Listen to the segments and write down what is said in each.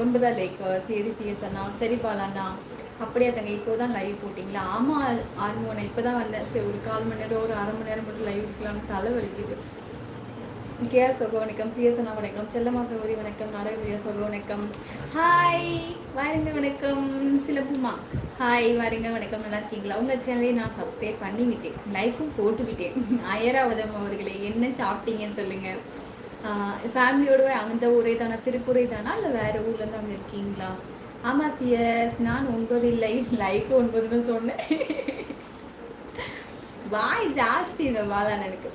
ஒன்பதா like சரி CS அண்ணா சரி பாலண்ணா. அப்படியே தங்க இப்போ தான் லைவ் போட்டிங்களா? ஆமாம் ஆர்மோனை இப்போ தான் வந்தேன். சரி ஒரு கால் மணி நேரம் ஒரு அரை மணி நேரம் மட்டும் லைவ் இருக்கலாம்னு தலை வலிக்குது. கேஆர் சகோ வணக்கம். சிஎஸ் அண்ணா வணக்கம். செல்லம்மா சகோதரி வணக்கம். நாடகப்பிரியா சகோ வணக்கம். ஹாய் வாருங்க வணக்கம். சிலப்புமா ஹாய் வாருங்க வணக்கம். நல்லா இருக்கீங்களா? உங்கள் சேனலையும் நான் சப்ஸ்கிரைப் பண்ணி விட்டேன் லைக்கும் போட்டு விட்டேன் அயராவதம் அவர்களே என்ன சாப்பிட்டீங்கன்னு சொல்லுங்கள் ஃபேமிலியோட அந்த ஊரே தானா? திருக்குறை தானா? இல்லை வேறு ஊர்லேருந்து அங்கே இருக்கீங்களா? ஆமாம் சிஎஸ் நான் ஒன்பது இல்லை. லைக் ஒன்பதுன்னு சொன்னேன். வாய் ஜாஸ்தி இந்த பாலான் எனக்கு.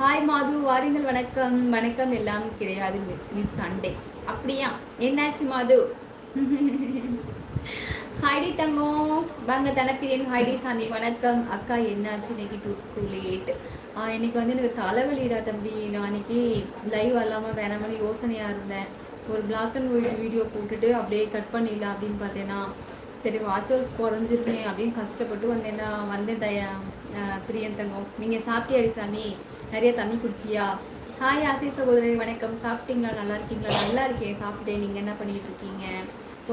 ஹாய் மாது. வாரிங்கள் வணக்கம். வணக்கம் எல்லாம் கிடையாது. மிஸ் சண்டே அப்படியா? என்னாச்சு மாது? ஹைடி தங்கம். வாங்க தனப்பிரியன். ஹைடி சாமி. வணக்கம். அக்கா என்னாச்சு? இன்னைக்கு டூ டூ லேட் இன்னைக்கு வந்து எனக்கு தலைவலிடா தம்பி. நான் அன்னைக்கு லைவ் இல்லாமல் வேணாமல் யோசனையாக இருந்தேன். ஒரு பிளாக் அண்ட் ஒயிட் வீடியோ போட்டுட்டு அப்படியே கட் பண்ணிடலாம் அப்படின்னு பார்த்தேன்னா சரி வாட்ச் ஹவர்ஸ் குறைஞ்சிருக்கேன் அப்படின்னு கஷ்டப்பட்டு வந்தேன்னா வந்தேன் தயா பிரியன் தங்கம். நீங்கள் சாப்பிட்டியாடி சாமி? நிறைய தண்ணி குடிச்சியா? ஹாய் ஆசை சகோதரி வணக்கம். சாப்பிட்டீங்களா? நல்லா இருக்கீங்களா? நல்லா இருக்கேன் சாப்பிட்டேன். நீங்கள் என்ன பண்ணிட்டு இருக்கீங்க?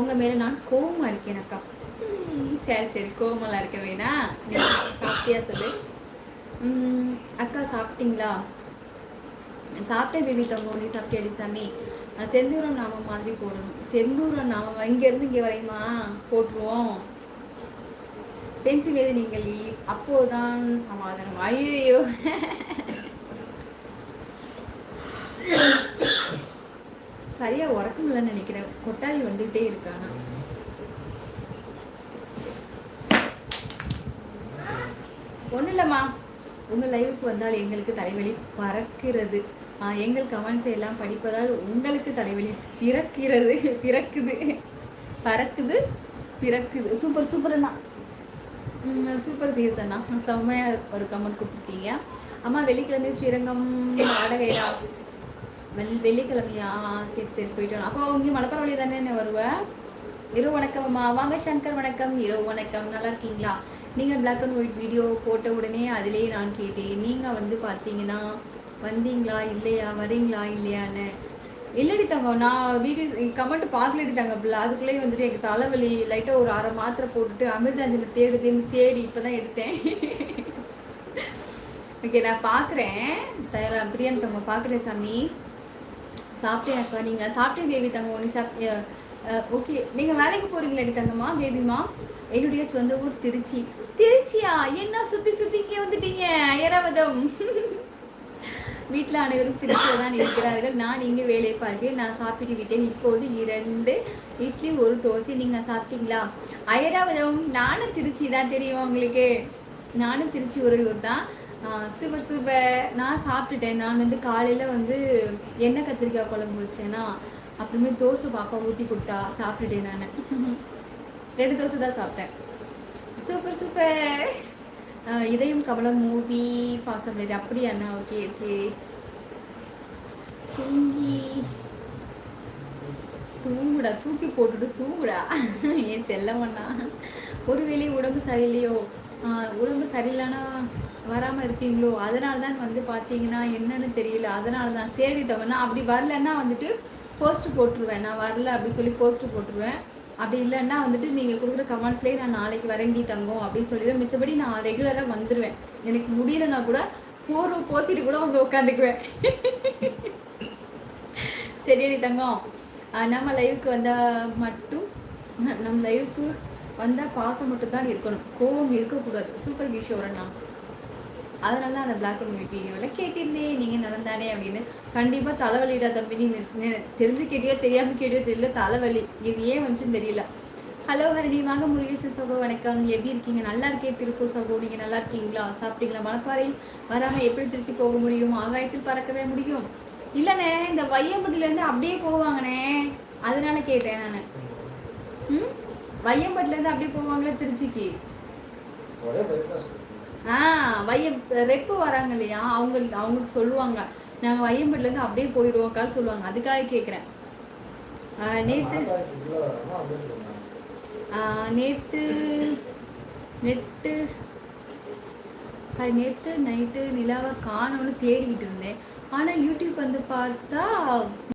உங்கள் மேலே நான் கோவமாக இருக்கேன் அக்கா. சரி சரி கோவமெல்லாம் இருக்க வேணா சாப்பிட்டியா சொல்லு. அக்கா சாப்பிட்டீங்களா? சாப்பிட்டேன் பேபி தங்கம் நீ சாப்பிட்டேடி சாமி செந்தூரம் நாமம் மாதிரி போடணும். செந்தூரம் நாமம் இங்கேருந்து இங்கே வரையுமா? போட்டுருவோம். பெஞ்சு மீது நீங்கள்? அப்போதான் சமாதானம். ஐயோ சரியா உறக்கமில்லன்னு நினைக்கிறேன். கொட்டாயி வந்துகிட்டே இருக்கானா ஒன்றும் இல்லைம்மா. உங்கள் லைவுக்கு வந்தால் எங்களுக்கு தலைவலி பறக்கிறது. எங்கள் கமெண்ட்ஸ் எல்லாம் படிப்பதால் உங்களுக்கு தலைவலி பிறக்கிறது பிறக்குது. பறக்குது பிறக்குது. சூப்பர் சூப்பர்ண்ணா சூப்பர் சீசண்ணா செம்மையாக ஒரு கமெண்ட் கொடுத்துருக்கீங்க. அம்மா வெள்ளிக்கிழமை ஸ்ரீரங்கம் ஆடவேடா வெள் வெள்ளிக்கிழமையா? சரி சரி போயிட்டு அப்போ இங்கே மலப்பரவழி வழி என்ன வருவேன் இரவு வணக்கம் அம்மா வாங்க சங்கர் வணக்கம். இரவு வணக்கம். நல்லா இருக்கீங்களா? நீங்கள் பிளாக் அண்ட் ஒயிட் வீடியோ போட்ட உடனே அதிலே நான் கேட்டேன். நீங்கள் வந்து பார்த்தீங்கன்னா வந்தீங்களா? இல்லையா? வரீங்களா? இல்லையான்னு. இல்லடி தங்க நான் வீடியோ கமெண்ட் பார்க்கலடி தங்க பிள்ளை. அதுக்குள்ளேயே வந்துட்டு எனக்கு தலைவலி லைட்டாக ஒரு அரை மாத்திரை போட்டுட்டு அமிர்தாஞ்சலி தேடுதுன்னு தேடி இப்போ தான் எடுத்தேன். ஓகே நான் பார்க்குறேன். தயாரா பிரியாணி தங்க பார்க்குறேன் சாமி. சாப்பிட்டேன் அக்கா. நீங்கள் சாப்பிட்டேன் பேபி தங்க ஒன்று சாப் ஓகே நீங்கள் வேலைக்கு போகிறீங்களா தங்கம்மா பேபிமா என்னுடைய சொந்த ஊர் திருச்சி. திருச்சியா? என்ன சுற்றி சுற்றி இங்கே வந்துட்டீங்க? ஐராவதம் வீட்டில் அனைவரும் திருச்சியில் தான் இருக்கிறார்கள். நான் இங்கே வேலையை பார்க்கிறேன். நான் சாப்பிட்டு விட்டேன். இப்போது இரண்டு இட்லி ஒரு தோசை. நீங்கள் சாப்பிட்டீங்களா? ஐராவதம் நானும் திருச்சி தான் தெரியும் உங்களுக்கு? நானும் திருச்சி உறையூர் தான். சூப்பர் சூப்பர் நான் சாப்பிட்டுட்டேன். நான் வந்து காலையில் வந்து எண்ணெய் கத்திரிக்காய் குழம்பு வச்சேன்னா அப்புறமே தோசை பாப்பா ஊற்றி கொடுத்தா சாப்பிட்டுட்டேன் நான். ரெண்டு தோசை தான் சாப்பிட்டேன். Super super. Idhaya Kamalam movie பாசம் லேட் அப்படியா அண்ணா? Okay okay. தூங்கி. தூங்குடா தூக்கி போட்டுட்டு தூங்குடா. ஏன் செல்லமண்ணா? ஒருவேளை உடம்பு சரியில்லையோ? உடம்பு சரியில்லைன்னா வராமல் இருப்பீங்களோ? அதனால தான் வந்து பார்த்தீங்கன்னா என்னன்னு தெரியல. அதனால தான். சரி தவனா அப்படி வரலன்னா வந்துட்டு போஸ்ட் போட்டுருவேன். நான் வரல அப்படின்னு சொல்லி போஸ்ட் போட்டுருவேன். அப்படி இல்லைன்னா வந்துட்டு நீங்கள் கொடுக்குற கமெண்ட்ஸ்லேயே நான் நாளைக்கு வரேன்டி தங்கம் அப்படின்னு சொல்லிடுவேன். மித்தபடி நான் ரெகுலராக வந்துடுவேன் எனக்கு முடியலன்னா கூட போர்வை போத்திட்டு கூட வந்து உட்காந்துக்குவேன். சரியாடி தங்கம். நம்ம லைவுக்கு வந்தால் மட்டும் நம்ம லைவுக்கு வந்தால் பாசம் மட்டும் தான் இருக்கணும். கோபம் இருக்கக்கூடாது. சூப்பர் கிஷோரண்ணா அதனால அந்த பிளாக் அண்ட் ஒயிட் வீடியோவில் கேட்டிருந்தேன். நீங்கள் நடந்தானே அப்படின்னு. கண்டிப்பாக தலைவலிடா தம்பி. நீ தெரிஞ்சு கேட்டியோ தெரியாமல் கேட்டியோ தெரியல. தலைவலி. இது ஏன் வந்துச்சுன்னு தெரியல. ஹலோ ஹரணி. வாங்க முருகேச சகோ வணக்கம். எப்படி இருக்கீங்க? நல்லா இருக்கே திருப்பூர் சகோ. நீங்கள் நல்லா இருக்கீங்களா? சாப்பிட்டீங்களா? மணப்பாறை? வராமல் எப்படி திருச்சி போக முடியும்? ஆகாயத்தில் பறக்கவே முடியும். இல்லைண்ணே இந்த வையம்பட்டிலேருந்து அப்படியே போவாங்கண்ணே. அதனால கேட்டேன் நான். ம்? வையம்பட்டிலேருந்து அப்படியே போவாங்களே திருச்சிக்கு? ஆ வையம் ரெப்பு வராங்க இல்லையா? அவங்க அவங்களுக்கு சொல்லுவாங்க. நாங்கள் வையம்பட்டிலேருந்து அப்படியே போயிடுவோம் சொல்லுவாங்க. அதுக்காக கேட்குறேன் நேற்று நேற்று நெட்டு நேற்று நைட்டு நிலாவை காணோன்னு தேடிக்கிட்டு இருந்தேன். ஆனால் யூடியூப் வந்து பார்த்தா